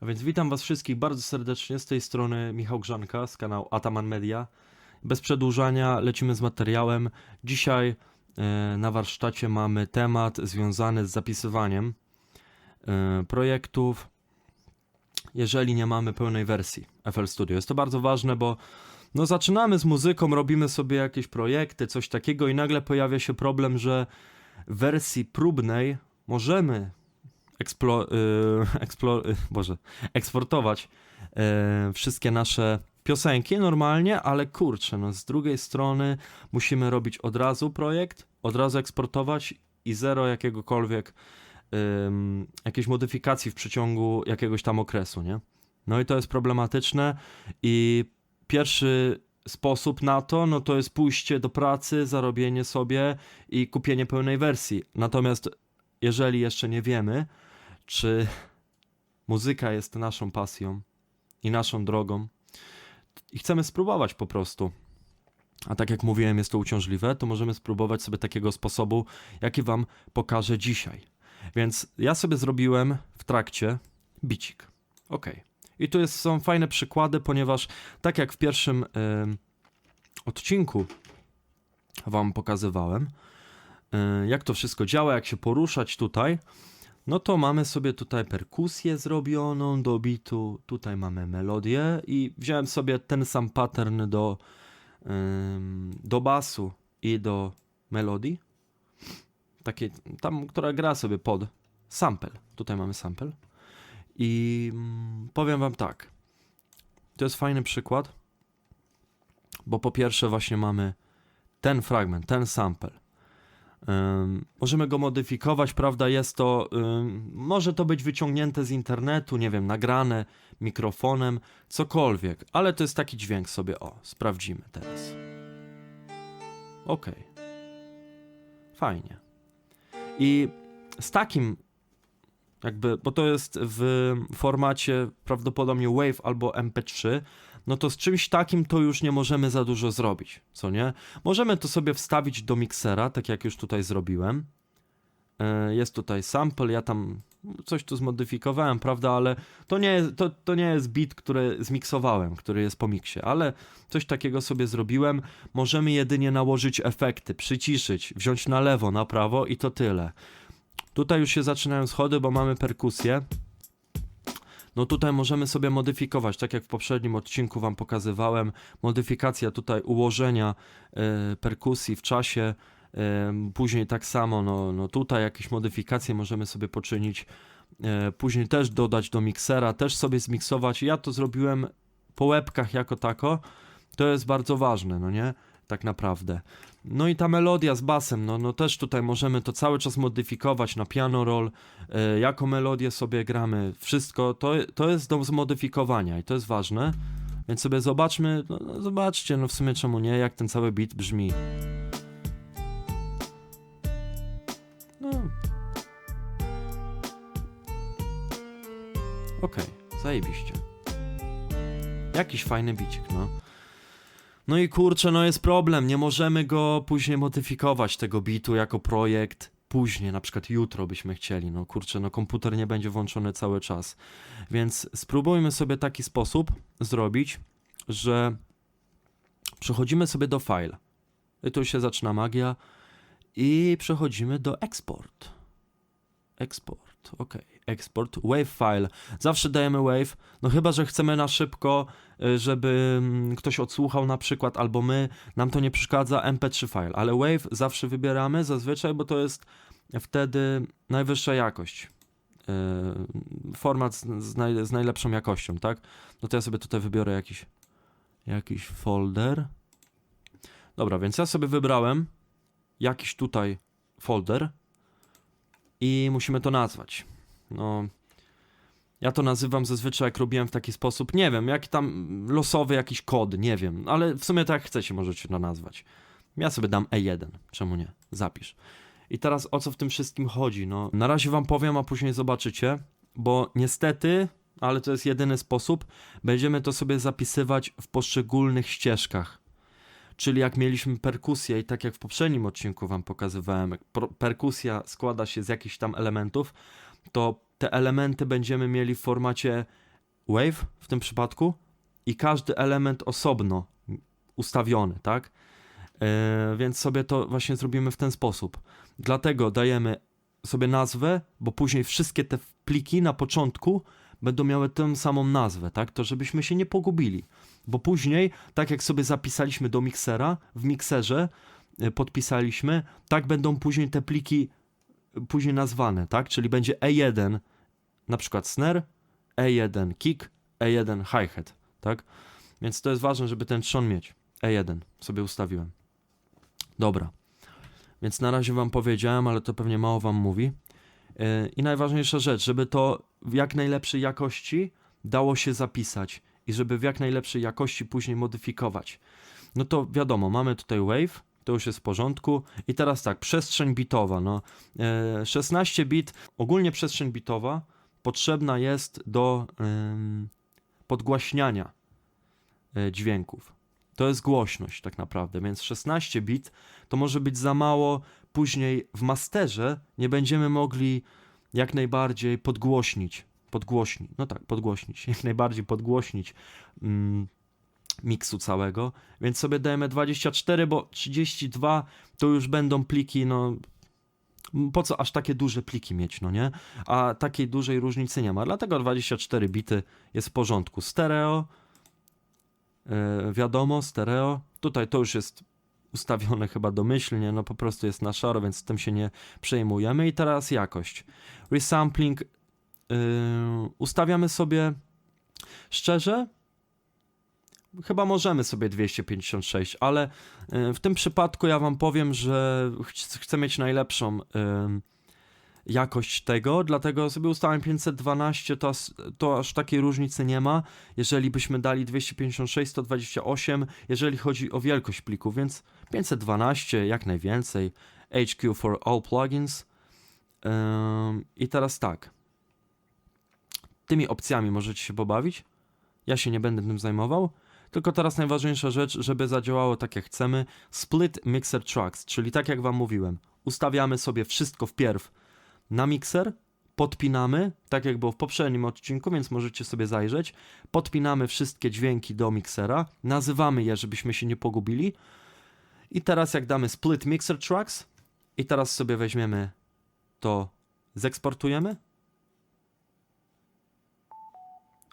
A więc witam Was wszystkich bardzo serdecznie. Z tej strony Michał Grzanka z kanału Ataman Media. Bez przedłużania lecimy z materiałem. Dzisiaj e, na warsztacie mamy temat związany z zapisywaniem e, projektów, jeżeli nie mamy pełnej wersji FL Studio. Jest to bardzo ważne, bo no zaczynamy z muzyką, robimy sobie jakieś projekty, coś takiego i nagle pojawia się problem, że w wersji próbnej możemy eksplo, y, eksplo, y, Boże, eksportować y, wszystkie nasze piosenki normalnie, ale kurczę, no z drugiej strony musimy robić od razu projekt, od razu eksportować i zero jakiegokolwiek ym, jakiejś modyfikacji w przeciągu jakiegoś tam okresu, nie? No i to jest problematyczne i pierwszy sposób na to, no to jest pójście do pracy, zarobienie sobie i kupienie pełnej wersji. Natomiast jeżeli jeszcze nie wiemy, czy muzyka jest naszą pasją i naszą drogą i chcemy spróbować po prostu, a tak jak mówiłem, jest to uciążliwe, to możemy spróbować sobie takiego sposobu, jaki wam pokażę dzisiaj. Więc ja sobie zrobiłem w trakcie bicik. Ok. I tu jest, są fajne przykłady, ponieważ tak jak w pierwszym em, odcinku wam pokazywałem, e, jak to wszystko działa, jak się poruszać tutaj, no to mamy sobie tutaj perkusję zrobioną do bitu, tutaj mamy melodię i wziąłem sobie ten sam pattern do, ym, do basu i do melodii. Takie, tam, która gra sobie pod sample. Tutaj mamy sample. I mm, powiem wam tak. To jest fajny przykład, bo po pierwsze właśnie mamy ten fragment, ten sample. Możemy go modyfikować, prawda? Jest to, może to być wyciągnięte z internetu, nie wiem, nagrane mikrofonem, cokolwiek, ale to jest taki dźwięk sobie. O, sprawdzimy teraz. Ok. Fajnie. I z takim, jakby, bo to jest w formacie prawdopodobnie WAV albo MP3, no to z czymś takim to już nie możemy za dużo zrobić, co nie? Możemy to sobie wstawić do miksera, tak jak już tutaj zrobiłem. E, Jest tutaj sample, ja tam coś tu zmodyfikowałem, prawda, ale to nie, to, to nie jest beat, który zmiksowałem, który jest po miksie, ale coś takiego sobie zrobiłem. Możemy jedynie nałożyć efekty, przyciszyć, wziąć na lewo, na prawo i to tyle. Tutaj już się zaczynają schody, bo mamy perkusję. No tutaj możemy sobie modyfikować, tak jak w poprzednim odcinku wam pokazywałem, modyfikacja tutaj ułożenia e, perkusji w czasie, e, później tak samo, no, no tutaj jakieś modyfikacje możemy sobie poczynić, e, później też dodać do miksera, też sobie zmiksować, ja to zrobiłem po łebkach jako tako, to jest bardzo ważne, no nie? Tak naprawdę. No i ta melodia z basem, no, no też tutaj możemy to cały czas modyfikować na piano roll, e, jako melodię sobie gramy, wszystko to, to jest do zmodyfikowania i to jest ważne. Więc sobie zobaczmy, no, no zobaczcie, no w sumie czemu nie, jak ten cały beat brzmi. No. Okej, zajebiście. Jakiś fajny bicik, no. No i kurczę, no jest problem, nie możemy go później modyfikować, tego bitu jako projekt. Później, na przykład jutro byśmy chcieli, no kurczę, no komputer nie będzie włączony cały czas. Więc spróbujmy sobie taki sposób zrobić, że przechodzimy sobie do file. I tu się zaczyna magia. I przechodzimy do export. Export, ok. Export, wave file. Zawsze dajemy wave, no chyba, że chcemy na szybko, żeby mm, ktoś odsłuchał na przykład, albo my, nam to nie przeszkadza, mp3 file, ale wave zawsze wybieramy zazwyczaj, bo to jest wtedy najwyższa jakość. Yy, format z, naj, z najlepszą jakością, tak? No to ja sobie tutaj wybiorę jakiś, jakiś folder. Dobra, więc ja sobie wybrałem jakiś tutaj folder i musimy to nazwać. No, ja to nazywam zazwyczaj, jak robiłem w taki sposób, nie wiem, jaki tam losowy jakiś kod, nie wiem, ale w sumie tak jak chcecie, możecie to nazwać. Ja sobie dam E1, czemu nie? Zapisz. I teraz o co w tym wszystkim chodzi? No, na razie wam powiem, a później zobaczycie, bo niestety, ale to jest jedyny sposób, będziemy to sobie zapisywać w poszczególnych ścieżkach. Czyli jak mieliśmy perkusję i tak jak w poprzednim odcinku wam pokazywałem, jak perkusja składa się z jakichś tam elementów, to te elementy będziemy mieli w formacie wave w tym przypadku i każdy element osobno ustawiony, tak? E, więc sobie to właśnie zrobimy w ten sposób. Dlatego dajemy sobie nazwę, bo później wszystkie te pliki na początku będą miały tę samą nazwę, tak? To żebyśmy się nie pogubili. Bo później, tak jak sobie zapisaliśmy do miksera, w mikserze e, podpisaliśmy, tak będą później te pliki później nazwane, tak? Czyli będzie E1 na przykład snare, E1 kick, E1 hi-hat, tak? Więc to jest ważne, żeby ten trzon mieć. E1 sobie ustawiłem. Dobra. Więc na razie wam powiedziałem, ale to pewnie mało wam mówi. Yy, I najważniejsza rzecz, żeby to w jak najlepszej jakości dało się zapisać i żeby w jak najlepszej jakości później modyfikować. No to wiadomo, mamy tutaj wave, to już jest w porządku. I teraz tak, przestrzeń bitowa. No, yy, 16 bit, ogólnie przestrzeń bitowa potrzebna jest do podgłaśniania y, dźwięków. To jest głośność tak naprawdę, więc 16 bit to może być za mało. Później w masterze nie będziemy mogli jak najbardziej podgłośnić. Podgłośnić, no tak, podgłośnić, jak najbardziej podgłośnić mm, miksu całego. Więc sobie dajemy 24, bo 32 to już będą pliki, no po co aż takie duże pliki mieć, no nie? A takiej dużej różnicy nie ma. Dlatego 24 bity jest w porządku. Stereo, yy, wiadomo, stereo. Tutaj to już jest ustawione chyba domyślnie, no po prostu jest na szaro, więc tym się nie przejmujemy. I teraz jakość. Resampling yy, ustawiamy sobie szczerze. Chyba możemy sobie 256, ale yy, w tym przypadku ja wam powiem, że ch- chcę mieć najlepszą jakość tego, dlatego sobie ustawiam 512, to, to aż takiej różnicy nie ma. Jeżeli byśmy dali 256, 128, jeżeli chodzi o wielkość plików, więc 512 jak najwięcej. HQ for all plugins. I teraz tak. Tymi opcjami możecie się pobawić. Ja się nie będę tym zajmował. Tylko teraz najważniejsza rzecz, żeby zadziałało tak jak chcemy. Split Mixer Tracks, czyli tak jak wam mówiłem. Ustawiamy sobie wszystko wpierw na mikser, podpinamy, tak jak było w poprzednim odcinku, więc możecie sobie zajrzeć. Podpinamy wszystkie dźwięki do miksera, nazywamy je, żebyśmy się nie pogubili. I teraz jak damy split mixer tracks i teraz sobie weźmiemy to, zeksportujemy.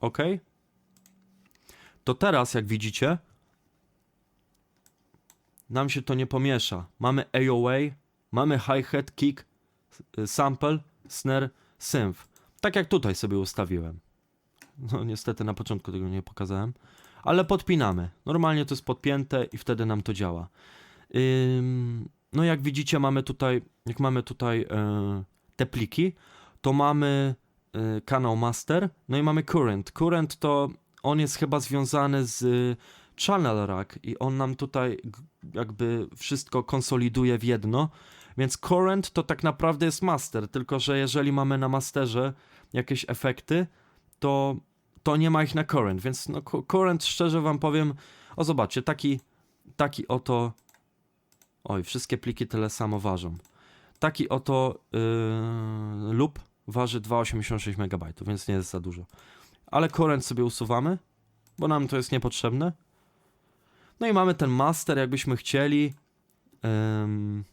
OK. To teraz, jak widzicie, nam się to nie pomiesza. Mamy AOA, mamy hi-hat, kick, sample, snare, synth. Tak jak tutaj sobie ustawiłem. No niestety na początku tego nie pokazałem. Ale podpinamy. Normalnie to jest podpięte i wtedy nam to działa. Ym, no jak widzicie mamy tutaj, jak mamy tutaj e, te pliki, to mamy e, kanał master, no i mamy current. Current to on jest chyba związany z e, channel rack i on nam tutaj jakby wszystko konsoliduje w jedno. Więc current to tak naprawdę jest master, tylko że jeżeli mamy na masterze jakieś efekty, to, to nie ma ich na current, więc no cu- current szczerze wam powiem, o zobaczcie, taki, taki oto, oj, wszystkie pliki tyle samo ważą. Taki oto yy, loop waży 2,86 MB, więc nie jest za dużo. Ale current sobie usuwamy, bo nam to jest niepotrzebne. No i mamy ten master, jakbyśmy chcieli. Ym,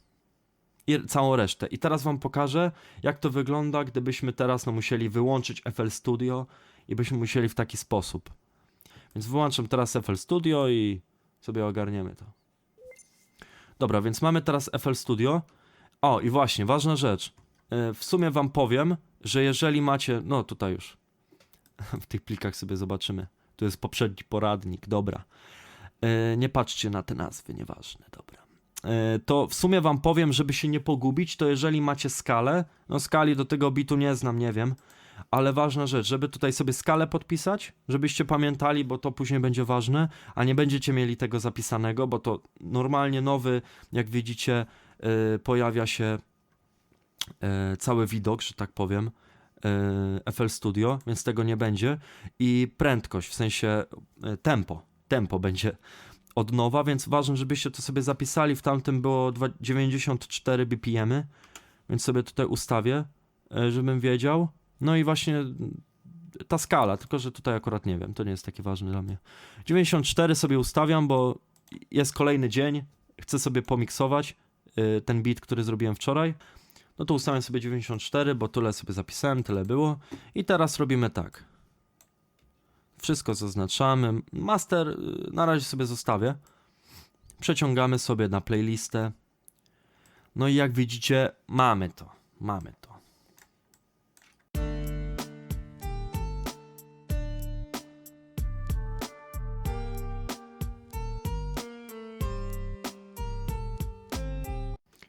i całą resztę. I teraz wam pokażę, jak to wygląda, gdybyśmy teraz no, musieli wyłączyć FL Studio i byśmy musieli w taki sposób. Więc wyłączam teraz FL Studio i sobie ogarniemy to. Dobra, więc mamy teraz FL Studio. O, i właśnie, ważna rzecz. Yy, W sumie wam powiem, że jeżeli macie, no tutaj już w tych plikach sobie zobaczymy. Tu jest poprzedni poradnik, dobra. Yy, Nie patrzcie na te nazwy, nieważne, dobra. E, to w sumie wam powiem, żeby się nie pogubić, to jeżeli macie skalę, no skali do tego bitu nie znam, nie wiem, ale ważna rzecz, żeby tutaj sobie skalę podpisać, żebyście pamiętali, bo to później będzie ważne, a nie będziecie mieli tego zapisanego, bo to normalnie nowy, jak widzicie, e, pojawia się e, cały widok, że tak powiem, e, FL Studio, więc tego nie będzie i prędkość, w sensie e, tempo, tempo będzie od nowa, więc ważne, żebyście to sobie zapisali. W tamtym było dwa- 94 BPM, więc sobie tutaj ustawię, e, żebym wiedział. No i właśnie ta skala, tylko że tutaj akurat nie wiem, to nie jest takie ważne dla mnie. 94 sobie ustawiam, bo jest kolejny dzień, chcę sobie pomiksować ten beat, który zrobiłem wczoraj. No to ustawiam sobie 94, bo tyle sobie zapisałem, tyle było. I teraz robimy tak. Wszystko zaznaczamy. Master y, na razie sobie zostawię. Przeciągamy sobie na playlistę. No i jak widzicie, mamy to. Mamy to.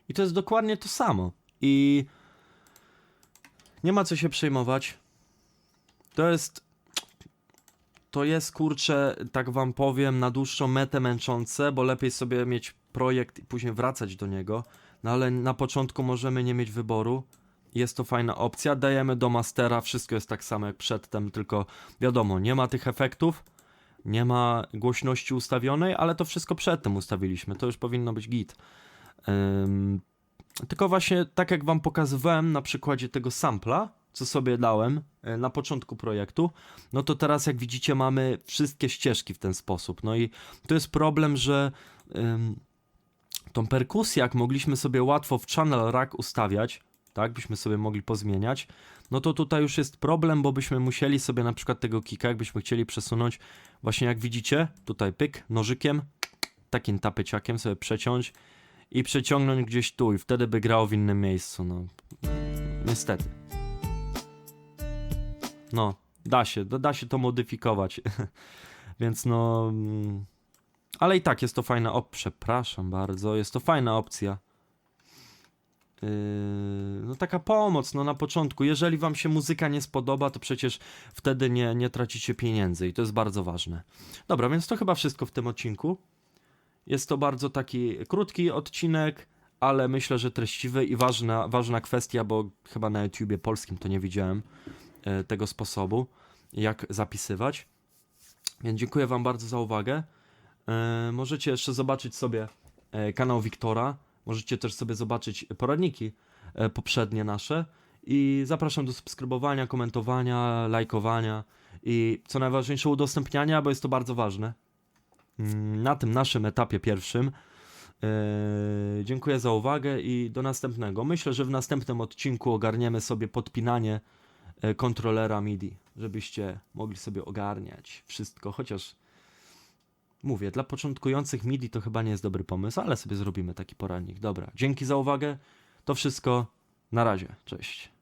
I to jest dokładnie to samo. I nie ma co się przejmować. To jest. To jest kurczę, tak wam powiem, na dłuższą metę męczące, bo lepiej sobie mieć projekt i później wracać do niego. No ale na początku możemy nie mieć wyboru. Jest to fajna opcja. Dajemy do mastera, wszystko jest tak samo jak przedtem, tylko wiadomo, nie ma tych efektów, nie ma głośności ustawionej, ale to wszystko przedtem ustawiliśmy. To już powinno być git. Ym, tylko właśnie tak jak wam pokazywałem na przykładzie tego sampla, co sobie dałem e, na początku projektu, no to teraz jak widzicie mamy wszystkie ścieżki w ten sposób. No i to jest problem, że ym, tą perkusję jak mogliśmy sobie łatwo w channel rack ustawiać, tak, byśmy sobie mogli pozmieniać, no to tutaj już jest problem, bo byśmy musieli sobie na przykład tego kika, jakbyśmy chcieli przesunąć, właśnie jak widzicie, tutaj pyk, nożykiem, takim tapeciakiem sobie przeciąć i przeciągnąć gdzieś tu i wtedy by grał w innym miejscu, no. Niestety. No, da się, da, się to modyfikować. Więc no... mm, Ale i tak jest to fajna op... Przepraszam bardzo, jest to fajna opcja. Yy, no taka pomoc, no na początku. Jeżeli wam się muzyka nie spodoba, to przecież wtedy nie, nie tracicie pieniędzy i to jest bardzo ważne. Dobra, więc to chyba wszystko w tym odcinku. Jest to bardzo taki krótki odcinek, ale myślę, że treściwy i ważna, ważna kwestia, bo chyba na YouTubie polskim to nie widziałem e, tego sposobu, jak zapisywać. Więc dziękuję Wam bardzo za uwagę. E, możecie jeszcze zobaczyć sobie e, kanał Wiktora. Możecie też sobie zobaczyć poradniki poprzednie nasze. I zapraszam do subskrybowania, komentowania, lajkowania i co najważniejsze udostępniania, bo jest to bardzo ważne na tym naszym etapie pierwszym. Eee, dziękuję za uwagę i do następnego. Myślę, że w następnym odcinku ogarniemy sobie podpinanie e, kontrolera MIDI, żebyście mogli sobie ogarniać wszystko, chociaż mówię, dla początkujących MIDI to chyba nie jest dobry pomysł, ale sobie zrobimy taki poradnik. Dobra, dzięki za uwagę. To wszystko. Na razie. Cześć.